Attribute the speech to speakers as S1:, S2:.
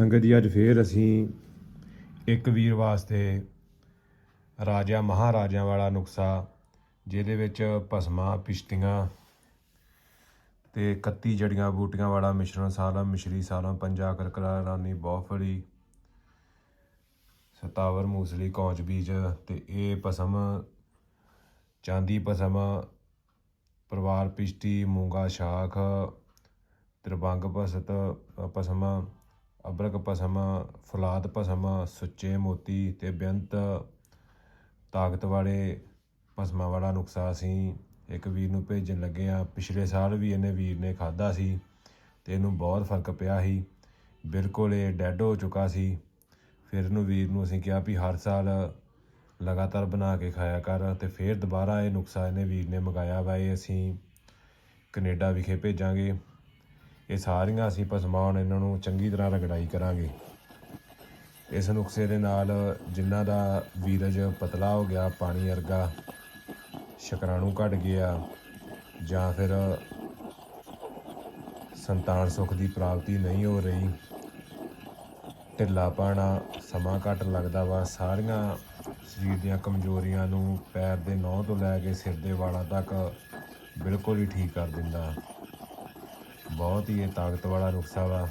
S1: ਸੰਗਤ ਜੀ, ਅੱਜ ਫੇਰ ਅਸੀਂ ਇੱਕ ਵੀਰ ਵਾਸਤੇ ਰਾਜਾ, ਮਹਾਰਾਜਿਆਂ ਵਾਲਾ ਨੁਕਸਾ, ਜਿਹਦੇ ਵਿੱਚ ਭਸਮਾਂ, ਪਿਸ਼ਤੀਆਂ ਤੇ 31 ਜੜੀਆਂ ਬੂਟੀਆਂ ਵਾਲਾ ਮਿਸ਼ਰਣ ਸਾਰਾ, ਮਿਸ਼ਰੀ ਸਾਰਾ, ਪੰਜਾ ਕਰਕਰਾ ਰਾਨੀ ਬਹੁਫਲੀ ਸਤਾਵਰ, ਮੂਸਲੀ, ਕੌਂਚ ਬੀਜ ਤੇ ਇਹ ਭਸਮ, ਚਾਂਦੀ ਭਸਮ, ਪਰਿਵਾਰ ਪਿਸ਼ਟੀ ਮੂੰਗਾ, ਸ਼ਾਖ, ਤ੍ਰਿਭੰਗ ਭਸਤ ਭਸਮ ਅਬਰਕ ਭਸਮ, ਫੁਲਾਦ ਭਸਮ, ਸੁੱਚੇ ਮੋਤੀ ਤੇ ਬੇਅੰਤ ਤਾਕਤ ਵਾਲੇ ਭਸਮਾਂ ਵਾਲਾ ਨੁਕਸਾ ਅਸੀਂ ਇੱਕ ਵੀਰ ਨੂੰ ਭੇਜਣ ਲੱਗੇ ਆ ਪਿਛਲੇ ਸਾਲ ਵੀ ਇਹਨੇ ਵੀਰ ਨੇ ਖਾਦਾ ਸੀ ਤੇ ਇਹਨੂੰ ਬਹੁਤ ਫ਼ਰਕ ਪਿਆ ਸੀ। ਬਿਲਕੁਲ ਇਹ ਡੈੱਡ ਹੋ ਚੁੱਕਾ ਸੀ। ਫਿਰ ਇਹਨੂੰ ਵੀਰ ਨੂੰ ਅਸੀਂ ਕਿਹਾ ਵੀ ਹਰ ਸਾਲ ਲਗਾਤਾਰ ਬਣਾ ਕੇ ਖਾਇਆ ਕਰ ਤੇ ਫਿਰ ਦੁਬਾਰਾ ਇਹ ਨੁਕਸਾ ਇਹਨੇ ਵੀਰ ਨੇ ਮੰਗਾਇਆ ਵਾ। ਇਹ ਅਸੀਂ ਕੈਨੇਡਾ ਵਿਖੇ ਭੇਜਾਂਗੇ। ਇਹ ਸਾਰੀਆਂ ਅਸੀਂ ਭਸਮਾਂ ਇਹਨਾਂ ਨੂੰ ਚੰਗੀ ਤਰ੍ਹਾਂ ਰਗੜਾਈ ਕਰਾਂਗੇ। ਇਸ ਨੁਕਸੇ ਦੇ ਨਾਲ ਜਿਨ੍ਹਾਂ ਦਾ ਵੀਰਜ ਪਤਲਾ ਹੋ ਗਿਆ, ਪਾਣੀ ਵਰਗਾ, ਸ਼ਕਰਾਣੂ ਘਟ ਗਿਆ ਜਾਂ ਫਿਰ ਸੰਤਾਨ ਸੁਖ ਦੀ ਪ੍ਰਾਪਤੀ ਨਹੀਂ ਹੋ ਰਹੀ, ਢਿੱਲਾ ਪਾਣਾ ਸਮਾਂ ਘੱਟ ਲੱਗਦਾ ਵਾ, ਸਾਰੀਆਂ ਸਰੀਰ ਦੀਆਂ ਕਮਜ਼ੋਰੀਆਂ ਨੂੰ ਪੈਰ ਦੇ ਨਹੁੰ ਤੋਂ ਲੈ ਕੇ ਸਿਰ ਦੇ ਵਾਲਾਂ ਤੱਕ ਬਿਲਕੁਲ ਹੀ ਠੀਕ ਕਰ ਦਿੰਦਾ। ਬਹੁਤ ਹੀ ਇਹ ਤਾਕਤ ਵਾਲਾ ਨੁਕਸਾ ਵਾ